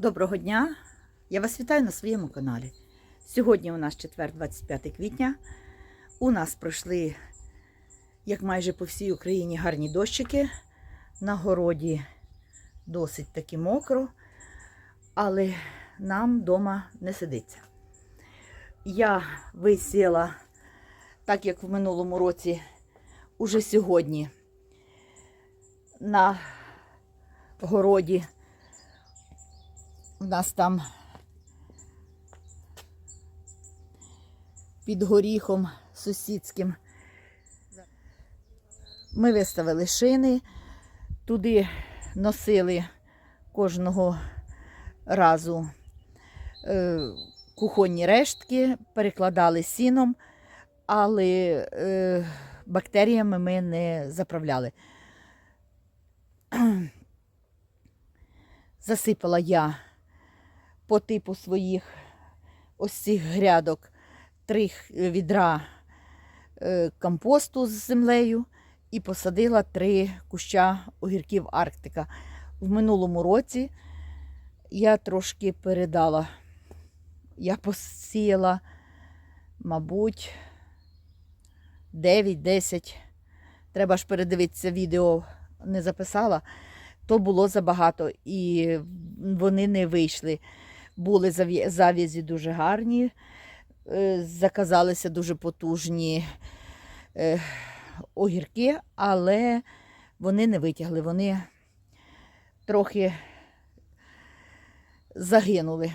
Доброго дня! Я вас вітаю на своєму каналі. Сьогодні у нас четвер, 25 квітня. У нас пройшли, як майже по всій Україні, гарні дощики. На городі досить таки мокро, але нам вдома не сидиться. Я висіла, так як в минулому році, уже сьогодні на городі. У нас там під горіхом сусідським. Ми виставили шини, туди носили кожного разу е, кухонні рештки, перекладали сіном, але е, бактеріями ми не заправляли. Засипала я по типу своїх ось цих грядок три відра е, компосту з землею і посадила три куща огірків Арктика. В минулому році я трошки передала. Я посіяла, мабуть, 9-10. Треба ж передивитися відео, не записала то було забагато, і вони не вийшли. Були зав'я- зав'язі дуже гарні, е, заказалися дуже потужні е, огірки, але вони не витягли, вони трохи загинули.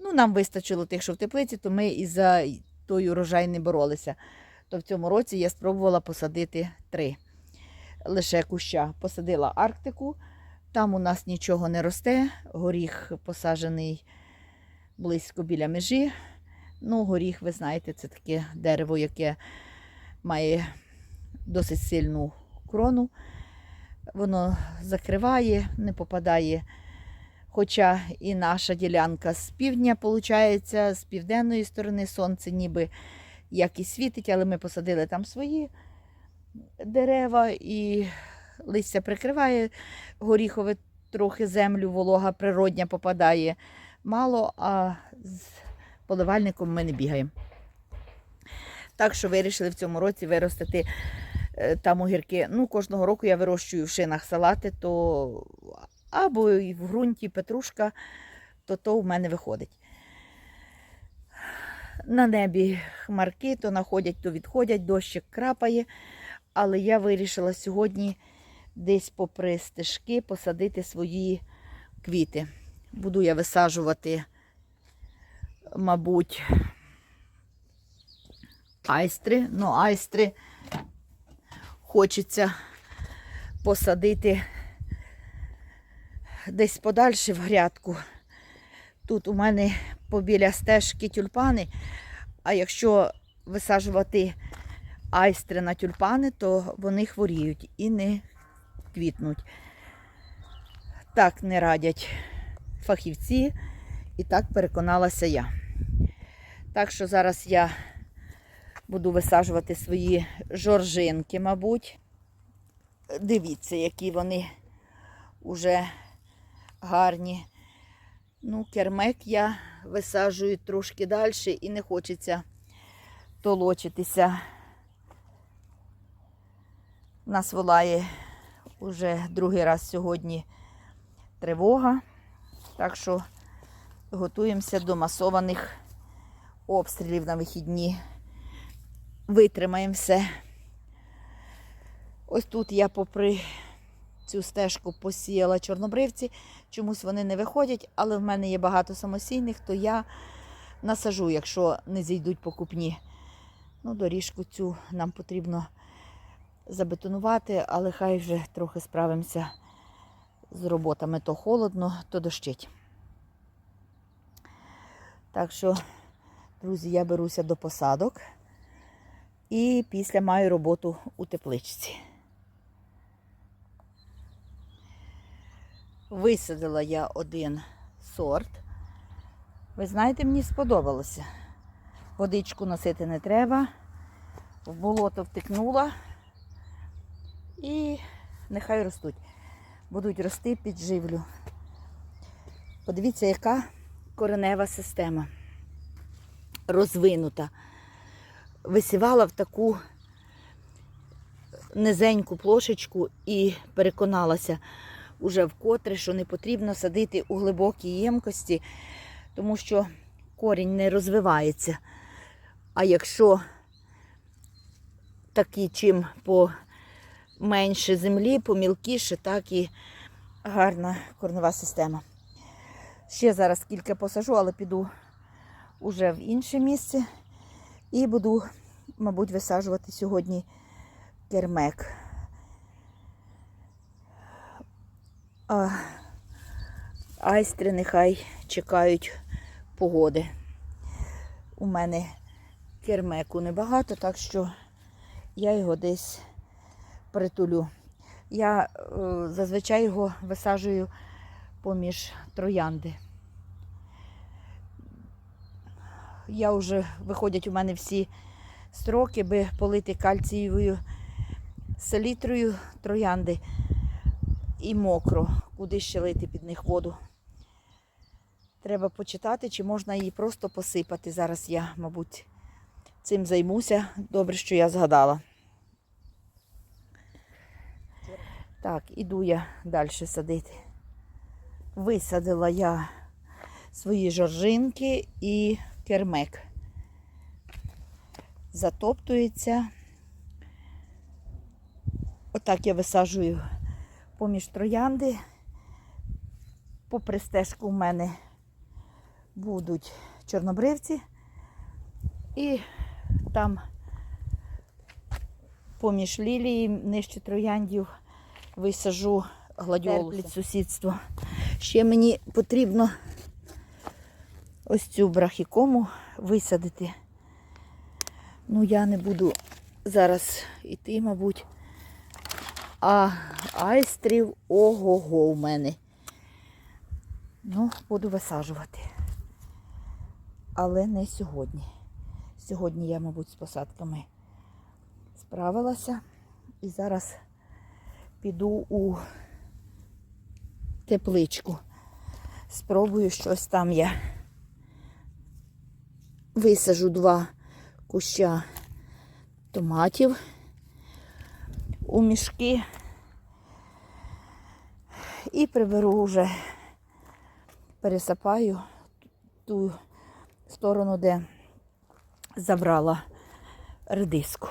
Ну, нам вистачило тих, що в теплиці, то ми і за той урожай не боролися. То в цьому році я спробувала посадити три лише куща. Посадила Арктику, там у нас нічого не росте. Горіх посаджений близько біля межі. Ну, горіх, ви знаєте, це таке дерево, яке має досить сильну крону. Воно закриває, не попадає. Хоча і наша ділянка з півдня, виходить, з південної сторони сонце ніби як і світить, але ми посадили там свої дерева і листя прикриває горіхове трохи землю, волога природня попадає мало, а з поливальником ми не бігаємо. Так що вирішили в цьому році виростити е, там огірки. Ну, кожного року я вирощую в шинах салати, то або і в ґрунті петрушка, то то в мене виходить. На небі хмарки то находять, то відходять, дощик крапає. Але я вирішила сьогодні десь попри стежки посадити свої квіти. Буду я висаджувати, мабуть, айстри. Ну, айстри хочеться посадити десь подальше в грядку. Тут у мене побіля стежки тюльпани, а якщо висаджувати айстри на тюльпани, то вони хворіють і не квітнуть. Так не радять фахівці, і так переконалася я. Так що зараз я буду висаджувати свої жоржинки, мабуть. Дивіться, які вони вже гарні. Ну, кермек я висаджую трошки далі і не хочеться толочитися. Нас волає уже другий раз сьогодні тривога, так що готуємося до масованих обстрілів на вихідні. Витримаємо все. Ось тут я попри цю стежку посіяла чорнобривці. Чомусь вони не виходять, але в мене є багато самосійних, то я насажу, якщо не зійдуть покупні. Ну, доріжку цю нам потрібно забетонувати, але хай вже трохи справимося з роботами. То холодно, то дощить. Так що, друзі, я беруся до посадок і після маю роботу у тепличці. Висадила я один сорт. Ви знаєте, мені сподобалося. Водичку носити не треба. В болото втикнула. І нехай ростуть. Будуть рости під живлю. Подивіться, яка коренева система розвинута. Висівала в таку низеньку плошечку і переконалася уже вкотре, що не потрібно садити у глибокі ємкості, тому що корінь не розвивається. А якщо такі чим поменше землі, помілкіше, так і гарна корнева система. Ще зараз кілька посажу, але піду уже в інше місце і буду, мабуть, висаджувати сьогодні кермек. А айстри нехай чекають погоди. У мене кермеку небагато, так що я його десь притулю. Я е, зазвичай його висаджую поміж троянди. Я вже виходять у мене всі строки, би полити кальцієвою селітрою троянди і мокро, куди ще лити під них воду. Треба почитати, чи можна її просто посипати. Зараз я, мабуть, цим займуся. Добре, що я згадала. Так, іду я далі садити. Висадила я свої жоржинки і кермек. Затоптується. Отак я висаджую поміж троянди. Попри стежку в мене будуть чорнобривці. І там поміж лілії, нижче трояндів, висажу гладіолуси. під сусідство. Ще мені потрібно ось цю брахікому висадити. Ну, я не буду зараз йти, мабуть. А айстрів ого-го у мене. Ну, буду висаджувати. Але не сьогодні. Сьогодні я, мабуть, з посадками справилася. І зараз піду у тепличку. Спробую щось там я висажу два куща томатів у мішки і приберу вже, пересапаю ту сторону, де забрала редиску.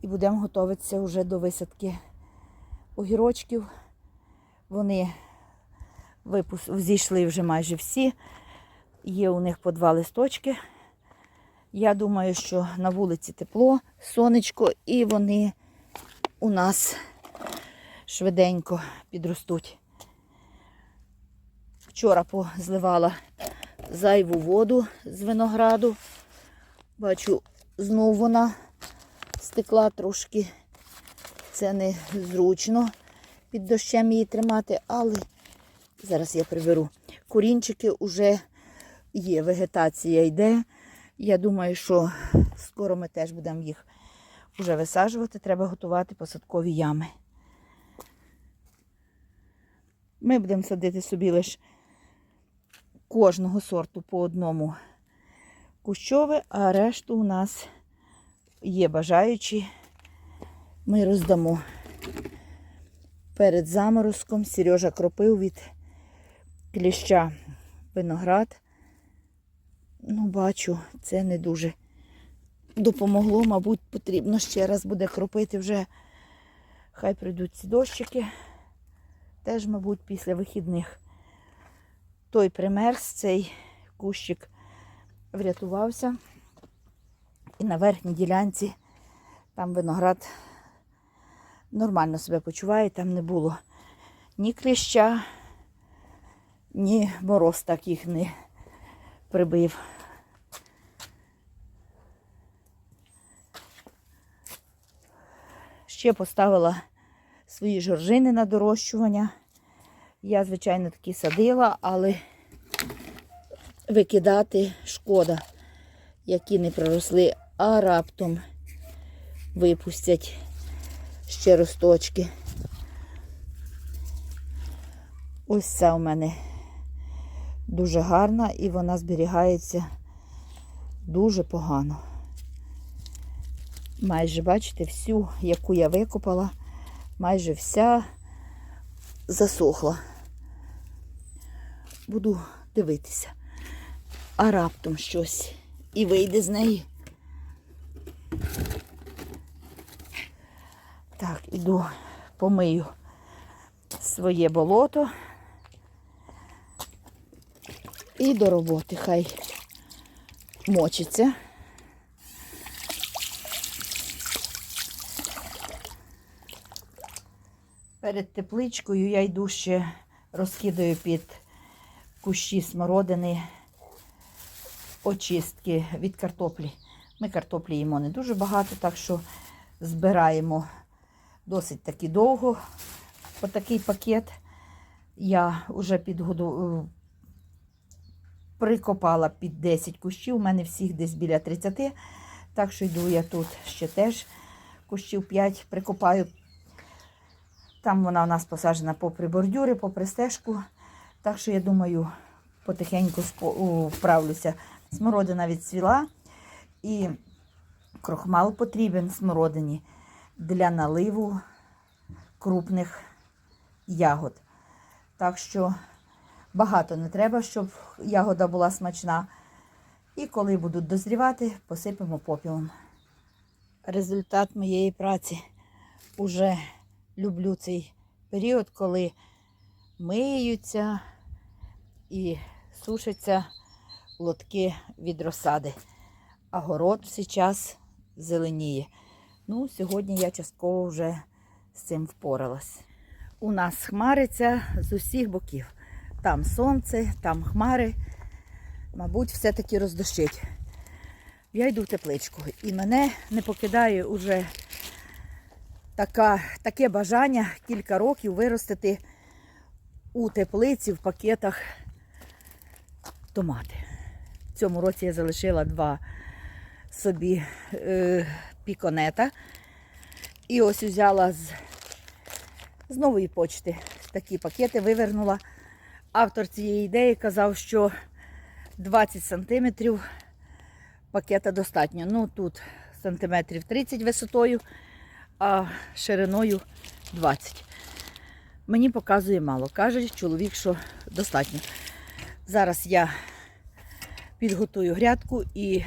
І будемо готуватися вже до висадки огірочків. Вони випус... зійшли вже майже всі. Є у них по два листочки. Я думаю, що на вулиці тепло, сонечко, і вони у нас швиденько підростуть. Вчора позливала зайву воду з винограду. Бачу, знову вона стекла трошки. Це не зручно під дощем її тримати, але зараз я приберу. Корінчики вже є, вегетація йде. Я думаю, що скоро ми теж будемо їх вже висаджувати. Треба готувати посадкові ями. Ми будемо садити собі лише кожного сорту по одному кущове, а решту у нас є бажаючі. Ми роздамо перед заморозком. Сережа кропив від кліща виноград. Ну, бачу, це не дуже допомогло. Мабуть, потрібно ще раз буде кропити вже. Хай прийдуть ці дощики. Теж, мабуть, після вихідних. Той примерз, цей кущик врятувався. І на верхній ділянці там виноград нормально себе почуває, там не було ні кліща, ні мороз так їх не прибив. Ще поставила свої жоржини на дорощування. Я, звичайно, такі садила, але викидати шкода, які не проросли, а раптом випустять ще росточки. Ось це у мене дуже гарна і вона зберігається дуже погано. Майже, бачите, всю, яку я викопала, майже вся засохла. Буду дивитися. А раптом щось і вийде з неї. Так, іду помию своє болото. І до роботи хай мочиться. Перед тепличкою я йду ще розкидаю під кущі смородини очистки від картоплі. Ми картоплі їмо не дуже багато, так що збираємо досить таки довго. Отакий пакет я вже підгоду... прикопала під 10 кущів. У мене всіх десь біля 30. Так що йду я тут ще теж кущів 5 прикопаю. Там вона у нас посаджена попри бордюри, попри стежку. Так що я думаю, потихеньку вправлюся. Смородина відцвіла і крохмал потрібен смородині для наливу крупних ягод. Так що багато не треба, щоб ягода була смачна. І коли будуть дозрівати, посипемо попілом. Результат моєї праці. Уже люблю цей період, коли миються і сушаться лотки від розсади. А город всі час зеленіє. Ну, сьогодні я частково вже з цим впоралась. У нас хмариться з усіх боків. Там сонце, там хмари. Мабуть, все-таки роздощить. Я йду в тепличку і мене не покидає уже така, таке бажання кілька років виростити у теплиці в пакетах томати. В цьому році я залишила два собі е, піконета. І ось взяла з, з нової почти такі пакети, вивернула. Автор цієї ідеї казав, що 20 сантиметрів пакета достатньо. Ну, тут сантиметрів 30 висотою, а шириною 20. Мені показує мало. Каже чоловік, що достатньо. Зараз я підготую грядку і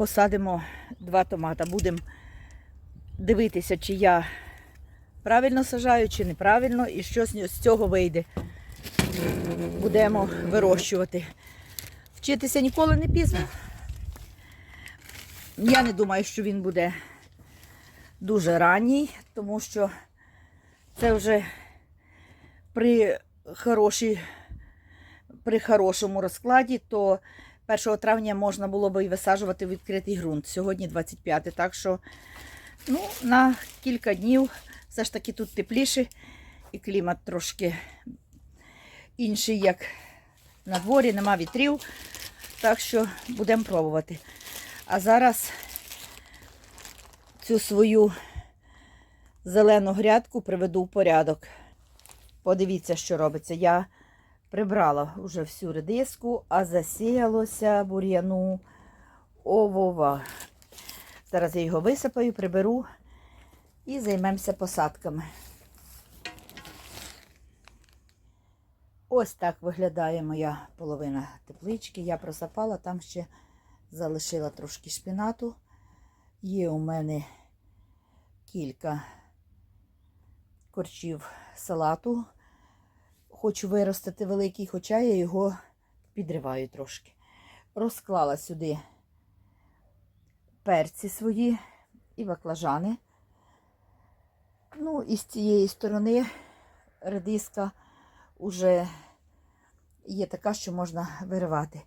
посадимо два томата. Будемо дивитися, чи я правильно сажаю, чи неправильно, і що з цього вийде. Будемо вирощувати. Вчитися ніколи не пізно. Я не думаю, що він буде дуже ранній, тому що це вже при хорошій, при хорошому розкладі, то 1 травня можна було би і висаджувати відкритий ґрунт. Сьогодні 25, так що ну, на кілька днів все ж таки тут тепліше і клімат трошки інший, як на дворі, нема вітрів. Так що будемо пробувати. А зараз цю свою зелену грядку приведу в порядок. Подивіться, що робиться. Я прибрала вже всю редиску, а засіялося бур'яну овова. Зараз я його висипаю, приберу і займемося посадками. Ось так виглядає моя половина теплички. Я просапала, там ще залишила трошки шпінату. Є у мене кілька корчів салату. Хочу виростити великий, хоча я його підриваю трошки. Розклала сюди перці свої і баклажани. Ну, і з цієї сторони редиска вже є така, що можна виривати.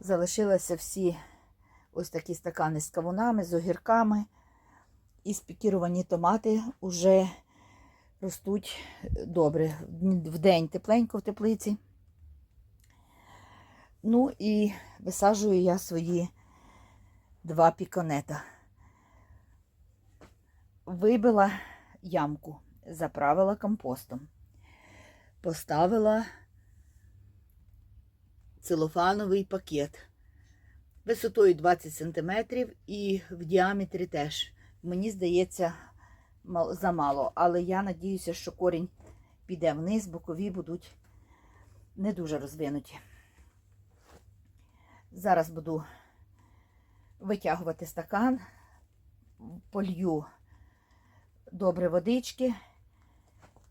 Залишилися всі ось такі стакани з кавунами, з огірками. І спікіровані томати вже ростуть добре. В день тепленько в теплиці. Ну і висаджую я свої два піконета. Вибила ямку, заправила компостом, поставила целофановий пакет висотою 20 см і в діаметрі теж. Мені здається, замало, але я надіюся, що корінь піде вниз, бокові будуть не дуже розвинуті. Зараз буду витягувати стакан, полью добре водички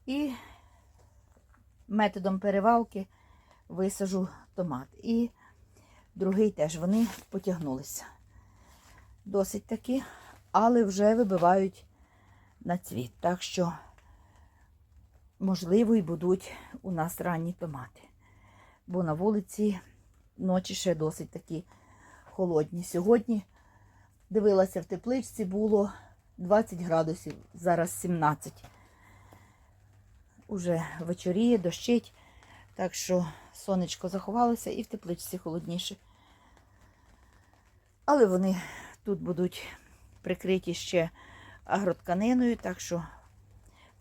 і методом перевалки висажу томат. І другий теж вони потягнулися. Досить таки, але вже вибивають на цвіт. Так що, можливо, і будуть у нас ранні томати. Бо на вулиці ночі ще досить такі холодні. Сьогодні дивилася в тепличці, було 20 градусів, зараз 17. Уже вечоріє, дощить, так що сонечко заховалося і в тепличці холодніше. Але вони тут будуть прикриті ще агротканиною, так що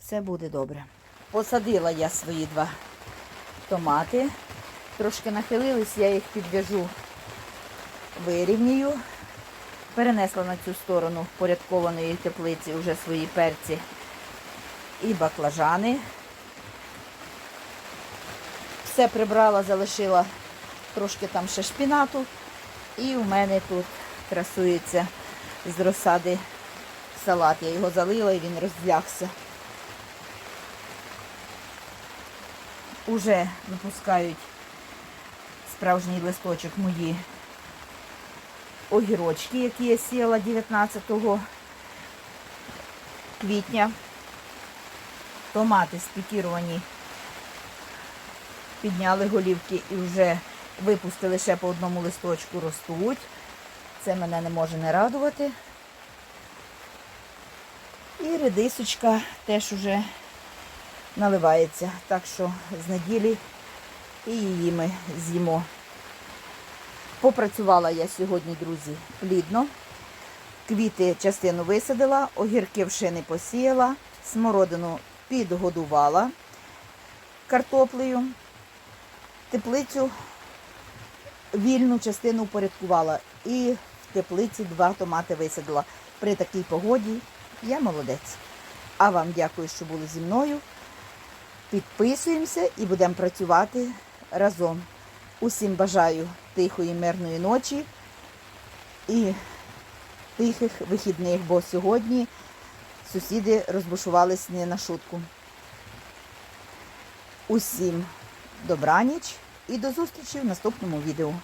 все буде добре. Посадила я свої два томати. Трошки нахилились, я їх підв'яжу, вирівнюю. Перенесла на цю сторону впорядкованої теплиці вже свої перці і баклажани. Все прибрала, залишила трошки там ще шпінату. І у мене тут красується з розсади салат. Я його залила і він розлягся. Уже випускають справжній листочок мої огірочки, які я сіяла 19 квітня. Томати спікіровані, підняли голівки і вже випустили ще по одному листочку, ростуть. Це мене не може не радувати. І редисочка теж уже наливається. Так що з неділі і її ми з'їмо. Попрацювала я сьогодні, друзі, плідно. Квіти частину висадила, огірки вшини посіяла, смородину підгодувала картоплею, теплицю вільну частину упорядкувала. І в теплиці два томати висадила. При такій погоді я молодець. А вам дякую, що були зі мною. Підписуємося і будемо працювати разом. Усім бажаю тихої, мирної ночі і тихих вихідних, бо сьогодні сусіди розбушувались не на шутку. Усім добраніч і до зустрічі в наступному відео.